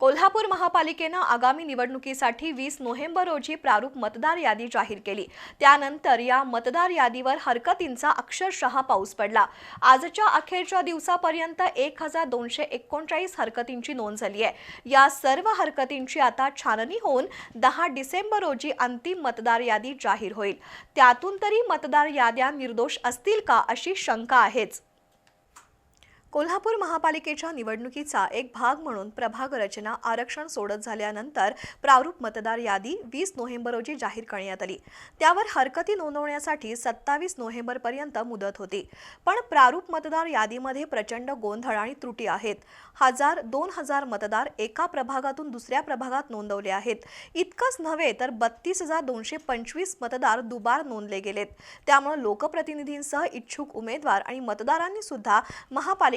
कोल्हापूर महापालिकेनं आगामी निवडणुकीसाठी वीस नोव्हेंबर रोजी प्रारूप मतदार यादी जाहीर केली. त्यानंतर या मतदार यादीवर हरकतींचा अक्षरशः पाऊस पडला. आजच्या अखेरच्या दिवसापर्यंत एक हजार दोनशे एकोणचाळीस हरकतींची नोंद झाली आहे. या सर्व हरकतींची आता छाननी होऊन दहा डिसेंबर रोजी अंतिम मतदार यादी जाहीर होईल. त्यातून तरी मतदार याद्या निर्दोष असतील का अशी शंका आहेच. कोल्हापूर महापालिकेच्या निवडणुकीचा एक भाग म्हणून प्रभाग रचना आरक्षण सोडत झाल्यानंतर प्रारूप मतदार यादी वीस नोव्हेंबर रोजी जाहीर करण्यात आली. त्यावर हरकती नोंदवण्यासाठी सत्तावीस नोव्हेंबरपर्यंत मुदत होती. पण प्रारूप मतदार यादीमध्ये प्रचंड गोंधळ आणि त्रुटी आहेत. हजार दोन हजार मतदार एका प्रभागातून दुसऱ्या प्रभागात नोंदवले आहेत. इतकंच नव्हे तर बत्तीस हजार दोनशे पंचवीस मतदार दुबार नोंदले गेलेत. त्यामुळे लोकप्रतिनिधींसह इच्छुक उमेदवार आणि मतदारांनी सुद्धा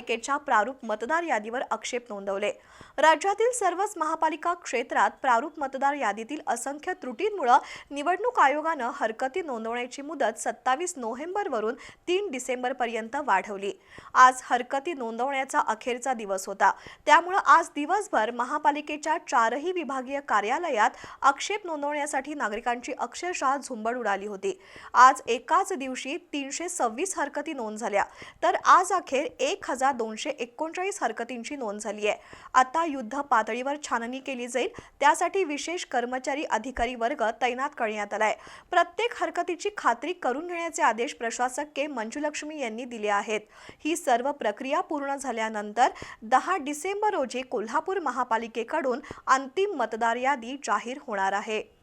महापालिकेच्या प्रारूप मतदार यादीवर आक्षेप नोंदवले. राज्यातील सर्वच महापालिका क्षेत्रात प्रारूप मतदार यादीतील असंख्य त्रुटींमुळे निवडणूक आयोगानं हरकती नोंदवण्याची मुदत सत्तावीस नोव्हेंबरवरून तीन डिसेंबरपर्यंत वाढवली. आज हरकती नोंदवण्याचा अखेरचा दिवस होता. त्यामुळं आज दिवसभर महापालिकेच्या चारही विभागीय कार्यालयात आक्षेप नोंदवण्यासाठी नागरिकांची अक्षरशः झुंबड उडाली होती. आज एकाच दिवशी तीनशे सव्वीस हरकती नोंद झाल्या. तर आज अखेर एक हजार दोनशे एकोणचाळीस हरकतींची नोंद झाली आहे. आता युद्ध पातळीवर छाननी केली जाईल त्यासाठी विशेष कर्मचारी अधिकारी वर्ग तैनात करण्यात आलाय. प्रत्येक हरकतीची खात्री करून घेण्याचे आदेश प्रशासक के. मंजुलक्ष्मी यांनी दिले आहेत. ही सर्व प्रक्रिया पूर्ण झाल्यानंतर दहा डिसेंबर रोजी कोल्हापूर महापालिकेकडून अंतिम मतदार यादी जाहीर होणार आहे.